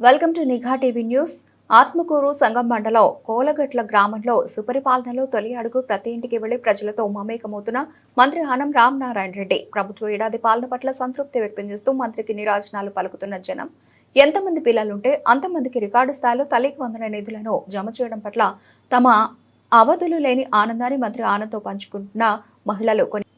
Welcome to Nigha TV news. Atmakur Sangam మండలం కోలగట్ల గ్రామంలో సుపరిపాలనలో తొలి అడుగు ప్రతి ఇంటికి వెళ్ళి ప్రజలతో మమేకమవుతున్న మంత్రి ఆనం రామనారాయణ రెడ్డి. ప్రభుత్వ ఏడాది పాలన పట్ల సంతృప్తి వ్యక్తం చేస్తూ మంత్రికి నిరాజనాలు పలుకుతున్న జనం. ఎంతమంది పిల్లలుంటే అంతమందికి రికార్డు స్థాయిలో తల్లికి వందన నిధులను జమ చేయడం పట్ల తమ అవధులు లేని ఆనందాన్ని మంత్రి ఆనంద్తో పంచుకుంటున్న మహిళలు కొన్ని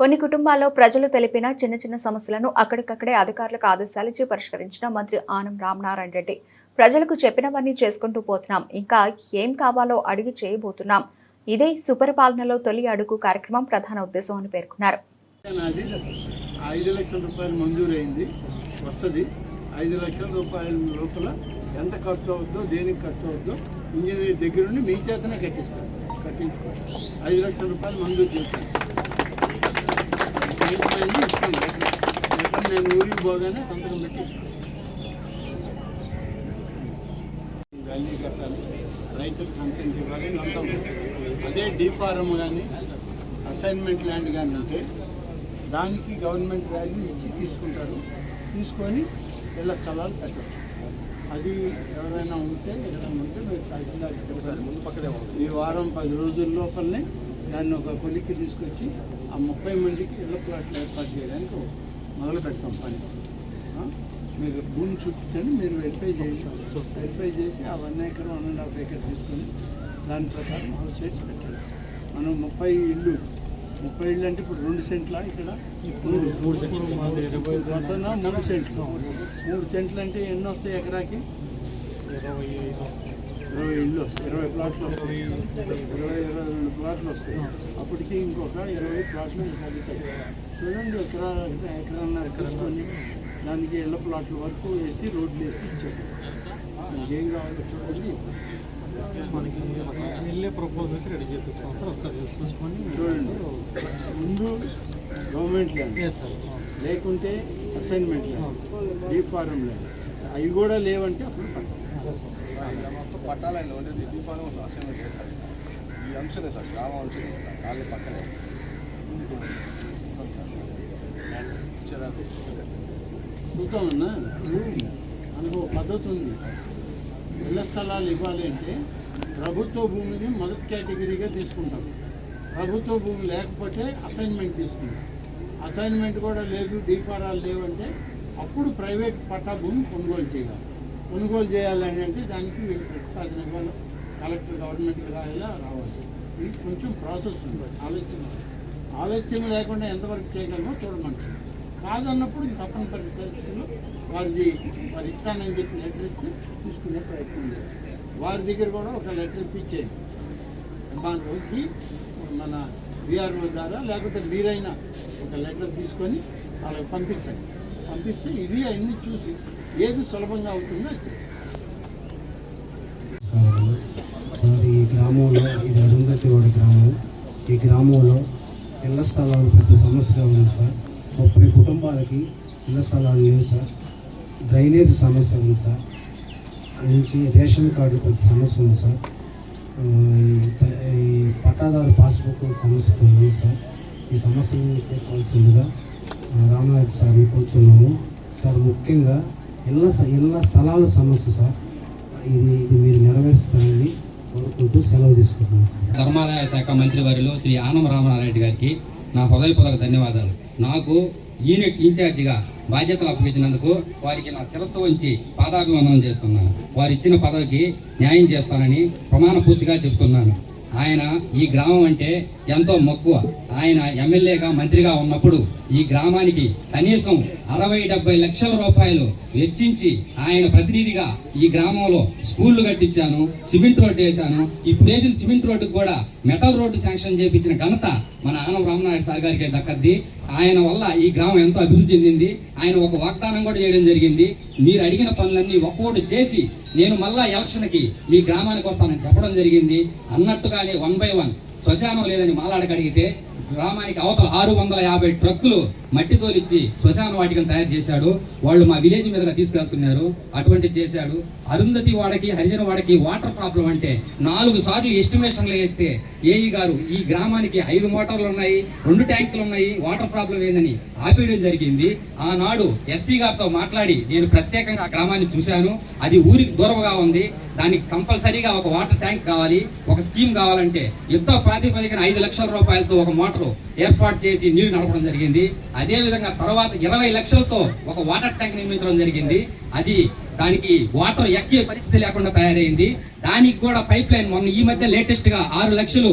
కొన్ని కుటుంబాల్లో ప్రజలు తెలిపిన చిన్న చిన్న సమస్యలను అక్కడికక్కడే అధికారులకు ఆదేశాలిచ్చి పరిష్కరించిన మంత్రి ఆనం రామనారాయణ రెడ్డి. ప్రజలకు చెప్పినవన్నీ చేసుకుంటూ పోతున్నాం. ఇంకా ఏం కావాలో అడిగి చేయబోతున్నాం. ఇదే సుపరిపాలనలో తొలి అడుగు కార్యక్రమం ప్రధాన ఉద్దేశం అని పేర్కొన్నారు. ఐదు లక్షల రూపాయలు మంజూరైంది వస్తుంది. ఐదు లక్షల రూపాయల లోపల ఎంత ఖర్చు అవుద్దో దేనికి ఖర్చు అవుద్దో ఇంజనీర్ దగ్గర నుండి మీ చేతనే కట్టిస్తారు. కట్టించుకోండి. ఐదు లక్షల రూపాయలు మంజూరు చేస్తారు అయింది ఇస్తాను లెటర్ నేను ఊరికి పోగానే సంతకం పెట్టి వాల్యూ కట్టాలి రైతులకు కన్సెంట్ ఇవ్వాలి ఉంటుంది. అదే డీ ఫారం కానీ అసైన్మెంట్ ల్యాండ్ కానీ ఉంటే దానికి గవర్నమెంట్ వాల్యూ ఇచ్చి తీసుకుంటారు. తీసుకొని ఇళ్ళ స్థలాలు పెట్టచ్చు అది ఎవరైనా ఉంటే ఏదైనా ఉంటే మీరు తహసీల్దార్ ఈ వారం పది రోజుల లోపలనే దాన్ని ఒక కొలిక్కి తీసుకొచ్చి ఆ ముప్పై మందికి ఇళ్ళ ప్లాట్లు ఏర్పాటు చేయడానికి మొదలు పెడతాం పని? మీరు భూమి చూపించండి మీరు వెరిఫై చేసి వెరిఫై చేసి ఆ one acre one and half acre తీసుకొని దాని ప్రకారం హౌస్ చేసి పెట్టండి. మనం ముప్పై ఇల్లు ముప్పై ఇల్లు అంటే ఇప్పుడు రెండు సెంట్ల ఇక్కడ? మూడు మూడు సెంట్లు. మొత్తం మూడు సెంట్లు. మూడు సెంట్లు అంటే ఎన్ని వస్తాయి ఎకరాకి? ఇరవై ఇల్లు వస్తాయి. ఇరవై ప్లాట్లు వస్తాయి. ఇరవై ఇరవై రెండు ప్లాట్లు వస్తాయి. అప్పటికి ఇంకొక ఇరవై ప్లాట్లు తగ్గుతాయి చూడండి ఎకరా ఎకరన్నర కలుసుకొని దానికి ఇళ్ళ ప్లాట్ల వరకు వేసి రోడ్లు వేసి ఇచ్చారు. ఏం కావాలో చూడండి మనకి వెళ్ళే ప్రపోజల్కి రెడీ చేపిస్తాం సార్. ఒకసారి చూసుకొని చూడండి. ముందు గవర్నమెంట్ ల్యాండ్ లేకుంటే assignment land D form land అవి కూడా లేవంటే అప్పుడు పట్టాలి మొత్తం పట్టాలండి ఉండేది దీపావళి ఒక అసైన్మెంట్ చేస్తారు ఈ అంశమే సార్ గ్రామం అంశం కాళ్ళ పక్కనే ఉంటుంది చూద్దామన్నా మనకు పద్ధతి ఉంది ఇళ్ళ స్థలాలు ఇవ్వాలి అంటే ప్రభుత్వ భూమిని మొదటి కేటగిరీగా తీసుకుంటాం ప్రభుత్వ భూమి లేకపోతే అసైన్మెంట్ తీసుకుంటాం అసైన్మెంట్ కూడా లేదు డీఫారాలు లేవంటే అప్పుడు ప్రైవేట్ పట్టా భూమి కొనుగోలు చేయాలి. కొనుగోలు చేయాలని అంటే దానికి మీకు ప్రతిపాదన ఇవ్వాలి. కలెక్టర్ గవర్నమెంట్కి రాయాలా రావాలి. ఇది కొంచెం ప్రాసెస్ ఉంది ఆలస్యం ఆలస్యం లేకుండా ఎంతవరకు చేయగలమో చూడమంటారు కాదన్నప్పుడు తప్పని పరిస్థితుల్లో వారిది వారి ఇస్తానని చెప్పి లెటర్ ఇస్తే తీసుకునే ప్రయత్నం చేయాలి. వారి దగ్గర కూడా ఒక లెటర్ ఇప్పించేయండి. ఎంఆర్ఓకి మన బీఆర్ఓ ద్వారా లేకపోతే మీరైనా ఒక లెటర్ తీసుకొని వాళ్ళకి పంపించండి. పంపిస్తే ఇది అన్ని చూసి ఏది సులభంగా అవుతుందో సార్ ఈ గ్రామంలో ఇది అరుంధతివాడ గ్రామం ఈ గ్రామంలో ఇళ్ళ స్థలాలు పెద్ద సమస్యగా ఉంది సార్. ముప్పై కుటుంబాలకి ఇళ్ళ స్థలాలు లేవు సార్. డ్రైనేజ్ సమస్య ఉంది సార్. నుంచి రేషన్ కార్డు కొంచెం సమస్య ఉంది సార్. ఈ పట్టాదారు పాస్బుక్ సమస్య ఉంది సార్. ఈ సమస్యను తీర్చాల్సిందిగా రామనాథ్ సార్ కూర్చున్నాము. సార్ ముఖ్యంగా ఇళ్ళ స- ఇళ్ళ స్థలాల సమస్య సార్. ఇది ఇది మీరు నెరవేరుస్తారని కోరుకుంటూ సెలవు తీసుకుంటున్నాను సార్. ధర్మాదాయ శాఖ వారిలో శ్రీ ఆనం రామనారాయణ గారికి నా హృదయపూర్వక ధన్యవాదాలు. నాకు యూనిట్ ఇన్ఛార్జిగా బాధ్యతలు అప్పగించినందుకు వారికి నా శిరస్సు ఉంచి పాదాభివందనం చేస్తున్నాను. వారు ఇచ్చిన పదవికి న్యాయం చేస్తానని ప్రమాణ పూర్తిగా చెప్తున్నాను ఆయన ఈ గ్రామం అంటే ఎంతో మక్కువ. ఆయన ఎమ్మెల్యేగా మంత్రిగా ఉన్నప్పుడు ఈ గ్రామానికి కనీసం అరవై డెబ్బై లక్షల రూపాయలు వెచ్చించి ఆయన ప్రతినిధిగా ఈ గ్రామంలో స్కూళ్ళు కట్టించాను సిమెంట్ రోడ్డు వేశాను. ఇప్పుడు వేసిన సిమెంట్ రోడ్డుకు కూడా మెటల్ రోడ్డు శాంక్షన్ చేపించిన ఘనత మన ఆనం రామనాయుడు సార్ గారికి దక్కద్ది. ఆయన వల్ల ఈ గ్రామం ఎంతో అభివృద్ధి చెందింది. ఆయన ఒక వాగ్దానం కూడా చేయడం జరిగింది. మీరు అడిగిన పనులన్నీ ఒక్కోటి చేసి నేను మళ్ళా ఎలక్షన్కి మీ గ్రామానికి వస్తానని చెప్పడం జరిగింది. అన్నట్టుగానే వన్ బై వన్ శ్మశానం లేదని మాలాడకడిగితే గ్రామానికి అవతల ఆరు వందల యాభై ట్రక్కులు మట్టి తోలిచ్చి శ్మశాన వాటికను తయారు చేశాడు. వాళ్ళు మా విలేజ్ మీదగా తీసుకెళ్తున్నారు. అటువంటి చేశాడు. అరుంధతి వాడకి హరిజన వాడకి వాటర్ ప్రాబ్లం అంటే నాలుగు సార్లు ఎస్టిమేషన్లు వేస్తే ఏఈ గారు ఈ గ్రామానికి ఐదు మోటార్లు ఉన్నాయి రెండు ట్యాంకులు ఉన్నాయి వాటర్ ప్రాబ్లం ఏందని ఆపేయడం జరిగింది. ఆనాడు ఎస్సీ గారితో మాట్లాడి నేను ప్రత్యేకంగా ఆ గ్రామాన్ని చూశాను. అది ఊరికి దూరంగా ఉంది. దానికి కంపల్సరీగా ఒక వాటర్ ట్యాంక్ కావాలి ఒక స్కీమ్ కావాలంటే యుద్ధ ప్రాతిపదికన ఐదు లక్షల రూపాయలతో ఒక మోటార్ ఏర్పాటు చేసి నీళ్ళు నడపడం జరిగింది. అదే విధంగా తర్వాత ఇరవై లక్షలతో ఒక వాటర్ ట్యాంక్ నిర్మించడం జరిగింది. అది దానికి వాటర్ ఎక్కే పరిస్థితి లేకుండా తయారైంది. దానికి కూడా పైప్ లైన్ మొన్న ఈ మధ్య లేటెస్ట్గా ఆరు లక్షలు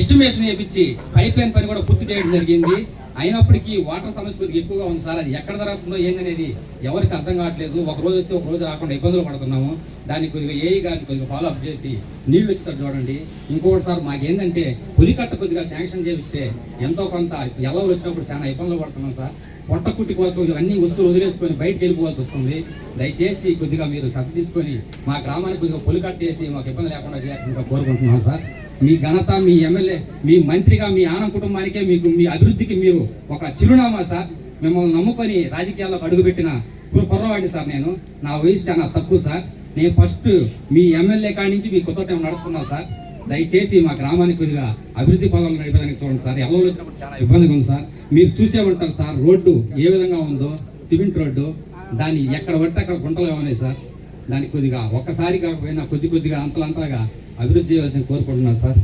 ఎస్టిమేషన్ వేయించి పైప్ లైన్ పని కూడా పూర్తి చేయడం జరిగింది. అయినప్పటికీ వాటర్ సమస్య కొద్దిగా ఎక్కువగా ఉంది సార్. అది ఎక్కడ జరుగుతుందో ఏందనేది ఎవరికి అర్థం కావట్లేదు. ఒక రోజు వస్తే ఒక రోజు రాకుండా ఇబ్బందులు పడుతున్నాము. దాన్ని కొద్దిగా ఏఈ గారిని కొద్దిగా ఫాలో అప్ చేసి నీళ్ళు ఇస్తారు చూడండి. ఇంకోటి సార్ మాకేందంటే పులికట్ట కొద్దిగా శాంక్షన్ చేపిస్తే ఎంతో కొంత ఎల్లలు వచ్చినప్పుడు చాలా ఇబ్బందులు పడుతున్నాం సార్. పొట్టకుట్టి కోసం అన్ని వస్తువులు వదిలేసుకొని బయటకు వెళ్ళిపోవాల్సి వస్తుంది. దయచేసి కొద్దిగా మీరు శ్రద్ధ తీసుకొని మా గ్రామానికి కొద్దిగా పులికట్టేసి మాకు ఇబ్బంది లేకుండా చేయాలని కోరుకుంటున్నాం సార్. మీ ఘనత మీ ఎమ్మెల్యే మీ మంత్రిగా మీ ఆనం కుటుంబానికే మీకు మీ అభివృద్ధికి మీరు ఒక చిరునామా సార్. మిమ్మల్ని నమ్ముకొని రాజకీయాల్లో అడుగుపెట్టిన ఇప్పుడు కుర్రవాడిని సార్ నేను. నా వయసు చాలా తక్కువ సార్. నేను ఫస్ట్ మీ ఎమ్మెల్యే కాడి నుంచి మీ కొత్త టైం నడుస్తున్నాను సార్. దయచేసి మా గ్రామానికి కొద్దిగా అభివృద్ధి పదాలు నడిపేదానికి చూడండి సార్. ఎలా వచ్చినప్పుడు చాలా ఇబ్బందిగా ఉంది సార్. మీరు చూసే ఉంటారు సార్ రోడ్డు ఏ విధంగా ఉందో సిమెంట్ రోడ్డు. దాన్ని ఎక్కడ పడితే అక్కడ గుంటలు ఉన్నాయి సార్. దానికి కొద్దిగా ఒక్కసారి కాకపోయినా కొద్ది కొద్దిగా అంతలంతగా అభివృద్ధి చేయాల్సిన కోరుకుంటున్నాను సార్.